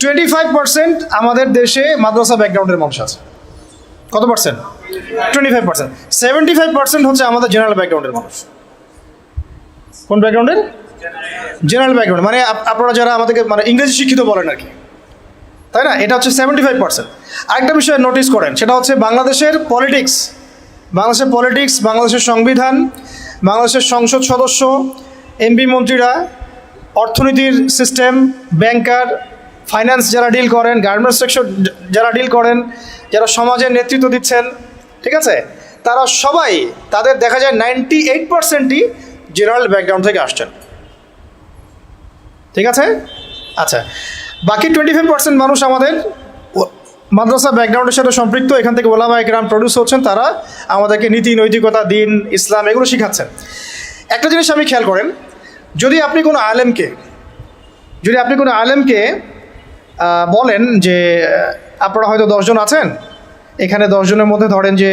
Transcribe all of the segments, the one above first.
Twenty five percent আমাদের দেশে মাদ্রাসা ব্যাকগ্রাউন্ডের মানুষ আছে। কত percent twenty five percent seventy five percent হচ্ছে আমাদের জেনারেল ব্যাকগ্রাউন্ডের মানুষ। কোন ব্যাকগ্রাউন্ডের জেনারেল ব্যাকগ্রাউন্ড মানে আপনারা যারা আমাদেরকে মানে ইংরেজি শিক্ষিত বলেন আর কি। তাই না? এটা হচ্ছে সেভেন্টি ফাইভ পার্সেন্ট আরেকটা বিষয় নোটিস করেন, সেটা হচ্ছে বাংলাদেশের পলিটিক্স বাংলাদেশের পলিটিক্স বাংলাদেশের সংবিধান, বাংলাদেশের সংসদ সদস্য এমপি মন্ত্রীরা, অর্থনীতির সিস্টেম ব্যাংকার ফাইন্যান্স যারা ডিল করেন গার্মেন্টস সেক্টর যারা ডিল করেন, যারা সমাজের নেতৃত্ব দিচ্ছেন, ঠিক আছে? তারা সবাই তাদের দেখা যায় নাইনটি এইট পার্সেন্টই জেনারেল ব্যাকগ্রাউন্ড থেকে আসছেন। ঠিক আছে? আচ্ছা বাকি টোয়েন্টি ফাইভ পার্সেন্ট মানুষ আমাদের মাদ্রাসা ব্যাকগ্রাউন্ডের সাথে সম্পৃক্ত, এখান থেকে ওলামা একরাম প্রডিউস হচ্ছেন, তারা আমাদেরকে নীতি, নৈতিকতা, দিন, ইসলাম এগুলো শিখাচ্ছেন। একটা জিনিস আমি খেয়াল করেন, যদি আপনি কোনো আলেমকে, যদি আপনি কোনো আলেমকে বলেন যে আপনারা হয়তো দশজন আছেন। এখানে দশজনের মধ্যে ধরেন যে,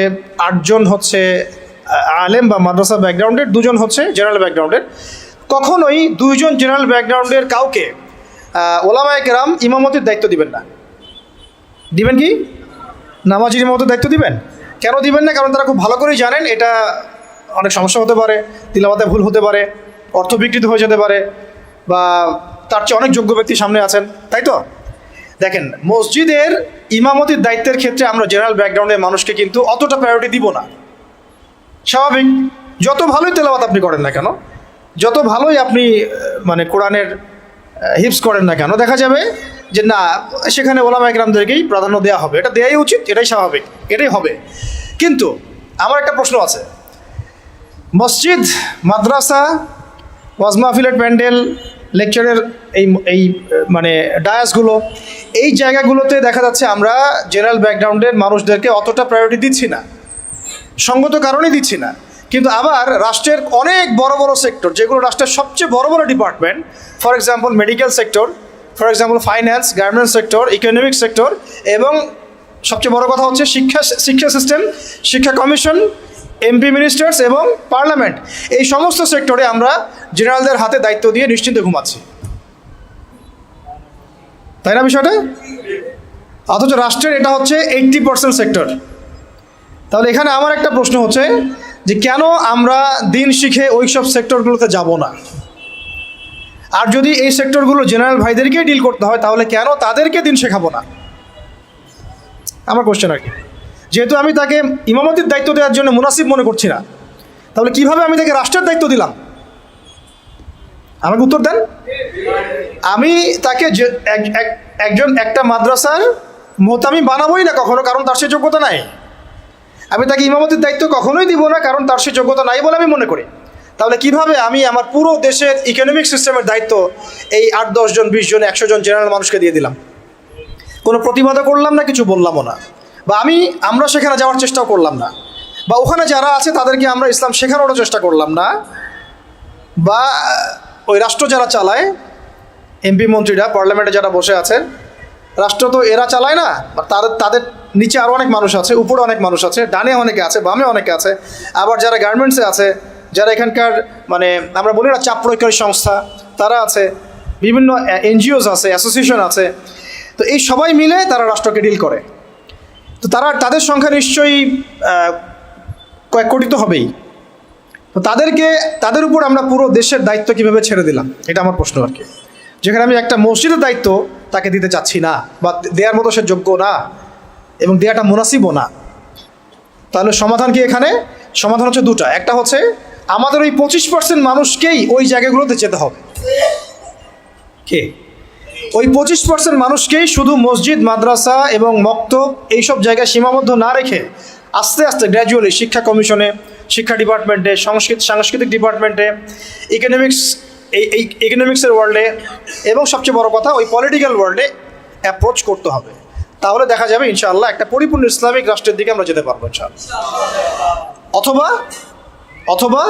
আটজন হচ্ছে আলেম বা মাদ্রাসা ব্যাকগ্রাউন্ডের, দুজন হচ্ছে জেনারেল ব্যাকগ্রাউন্ডের। কখনোই দুইজন জেনারেল ব্যাকগ্রাউন্ডের কাউকে ওলামায়ে কেরাম ইমামতির দায়িত্ব দিবেন না। দিবেন কি? নামাজির ইমামতের দায়িত্ব দিবেন? কেন দিবেন না? কারণ তারা খুব ভালো করেই জানেন, এটা অনেক সমস্যা হতে পারে তিলাবাতে ভুল হতে পারে, অর্থ বিকৃত হয়ে যেতে পারে, বা তার চেয়ে অনেক যোগ্য ব্যক্তি সামনে আছেন, তাই তো? দেখেন, মসজিদের ইমামতির দায়িত্বের ক্ষেত্রে আমরা জেনারেল ব্যাকগ্রাউন্ডের মানুষকে কিন্তু অতটা প্রায়োরিটি দিব না। স্বাভাবিক, যত ভালোই তেলাওয়াত আপনি করেন না কেন, যত ভালোই আপনি মানে কোরআনের হিপস করেন না কেন, দেখা যাবে যে না, সেখানে ওলামা একরামদেরকেই প্রাধান্য দেওয়া হবে। এটা দেওয়াই উচিত, এটাই স্বাভাবিক, এটাই হবে। কিন্তু আমার একটা প্রশ্ন আছে। মসজিদ, মাদ্রাসা, ওয়াজ মাহফিলের প্যান্ডেল, লেকচারের এই এই মানে ডায়াসগুলো এই জায়গাগুলোতে দেখা যাচ্ছে আমরা জেনারেল ব্যাকগ্রাউন্ডের মানুষদেরকে অতটা প্রায়োরিটি দিচ্ছি না। সঙ্গত কারণেই দিচ্ছি না। কিন্তু আবার রাষ্ট্রের অনেক বড় বড় সেক্টর যেগুলো রাষ্ট্রের সবচেয়ে বড় বড় department for example medical sector for example finance garments sector economic sector এবং সবচেয়ে বড় কথা হচ্ছে শিক্ষা শিক্ষা সিস্টেম শিক্ষা কমিশন এমপি মিনিস্টার্স এবং পার্লামেন্ট এই সমস্ত সেক্টরে আমরা জেনারেলদের হাতে দায়িত্ব দিয়ে নিশ্চিন্তে ঘুমাচ্ছি। তাই না বিষয়টা? অথচ রাষ্ট্রের এটা হচ্ছে এইট্টি পার্সেন্ট সেক্টর তাহলে এখানে আমার একটা প্রশ্ন হচ্ছে যে কেন আমরা দিন শিখে ওই সব সেক্টরগুলোতে যাব না? আর যদি এই সেক্টরগুলো জেনারেল ভাইদেরকেই ডিল করতে হয়, তাহলে কেন তাদেরকে দিন শেখাবো না? আমার কোশ্চেন আর কি। যেহেতু আমি তাকে ইমামতির দায়িত্ব দেওয়ার জন্য মুনাসিব মনে করছি না, তাহলে কীভাবে আমি তাকে রাষ্ট্রের দায়িত্ব দিলাম? আমাকে উত্তর দেন। আমি তাকে একজন একটা মাদ্রাসার মোতামি বানাবোই না কখনো, কারণ তার সে যোগ্যতা নাই। আমি তাকে ইমামতির দায়িত্ব কখনোই দিব না, কারণ তার সে যোগ্যতা নাই বলে আমি মনে করি। তাহলে কীভাবে আমি আমার পুরো দেশের ইকোনমিক সিস্টেমের দায়িত্ব এই আট দশজন বিশ জন, একশো জন জেনারেল মানুষকে দিয়ে দিলাম? কোনো প্রতিবাদও করলাম না, কিছু বললামও না। বা আমি, আমরা সেখানে যাওয়ার চেষ্টাও করলাম না। বা ওখানে যারা আছে, তাদেরকে আমরা ইসলাম শেখানোরও চেষ্টা করলাম না। বা ওই রাষ্ট্র যারা চালায় এমপি মন্ত্রীরা পার্লামেন্টে যারা বসে আছেন, রাষ্ট্র তো এরা চালায় না তাদের তাদের নিচে আরও অনেক মানুষ আছে, উপরে অনেক মানুষ আছে, ডানে অনেকে আছে, বামে অনেকে আছে, আবার যারা গার্মেন্টসে আছে, যারা এখানকার মানে আমরা বলি না চাপ প্রয়োগকারী সংস্থা, তারা আছে, বিভিন্ন এনজিওস আছে অ্যাসোসিয়েশন আছে, তো এই সবাই মিলে তারা রাষ্ট্রকে ডিল করে। তো তারা, তাদের সংখ্যা নিশ্চয়ই কয়েক কোটি তো হবেই। তো তাদেরকে, তাদের উপর আমরা পুরো দেশের দায়িত্ব কীভাবে ছেড়ে দিলাম, এটা আমার প্রশ্ন আর কি। যেখানে আমি একটা মসজিদের দায়িত্ব তাকে দিতে চাচ্ছি না বা দেওয়ার মতো সে যোগ্য না এবং দেওয়াটা মুনাসিবও না। তাহলে সমাধান কি এখানে? সমাধান হচ্ছে দুটা। একটা হচ্ছে আমাদের ওই পঁচিশ পার্সেন্ট মানুষকেই ওই জায়গাগুলোতে যেতে হবে। কে? ওই পঁচিশ পার্সেন্ট মানুষকেই শুধু মসজিদ, মাদ্রাসা এবং মক্তব এইসব জায়গায় সীমাবদ্ধ না রেখে আস্তে আস্তে গ্র্যাজুয়ালি শিক্ষা কমিশনে, শিক্ষা ডিপার্টমেন্টে, সংস্কৃত, সাংস্কৃতিক ডিপার্টমেন্টে ইকোনমিক্স এই এই ইকোনমিক্সের ওয়ার্ল্ডে এবং সবচেয়ে বড় কথা, ওই পলিটিক্যাল ওয়ার্ল্ডে অ্যাপ্রোচ করতে হবে। তাহলে দেখা যাবে, ইনশাআল্লাহ, একটা পরিপূর্ণ ইসলামিক রাষ্ট্রের দিকে আমরা যেতে পারব, ইনশাআল্লাহ। অথবা অথবা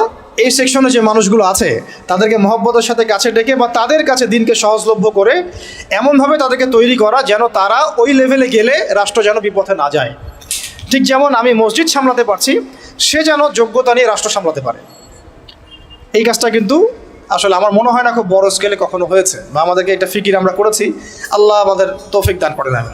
এই সেকশনে যে মানুষগুলো আছে, তাদেরকে মহব্বতের সাথে কাছে ডেকে বা তাদের কাছে দিনকে সহজলভ্য করে এমনভাবে তাদেরকে তৈরি করা, যেন তারা ওই লেভেলে গেলে রাষ্ট্র যেন বিপথে না যায়। ঠিক যেমন আমি মসজিদ সামলাতে পারছি, সে যেন যোগ্যতা নিয়ে রাষ্ট্র সামলাতে পারে। এই কাজটা কিন্তু আসলে আমার মনে হয় না খুব বড় স্কেলে কখনো হয়েছে, বা আমাদেরকে এটা ফিকির আমরা করেছি। আল্লাহ আমাদের তৌফিক দান করে দেন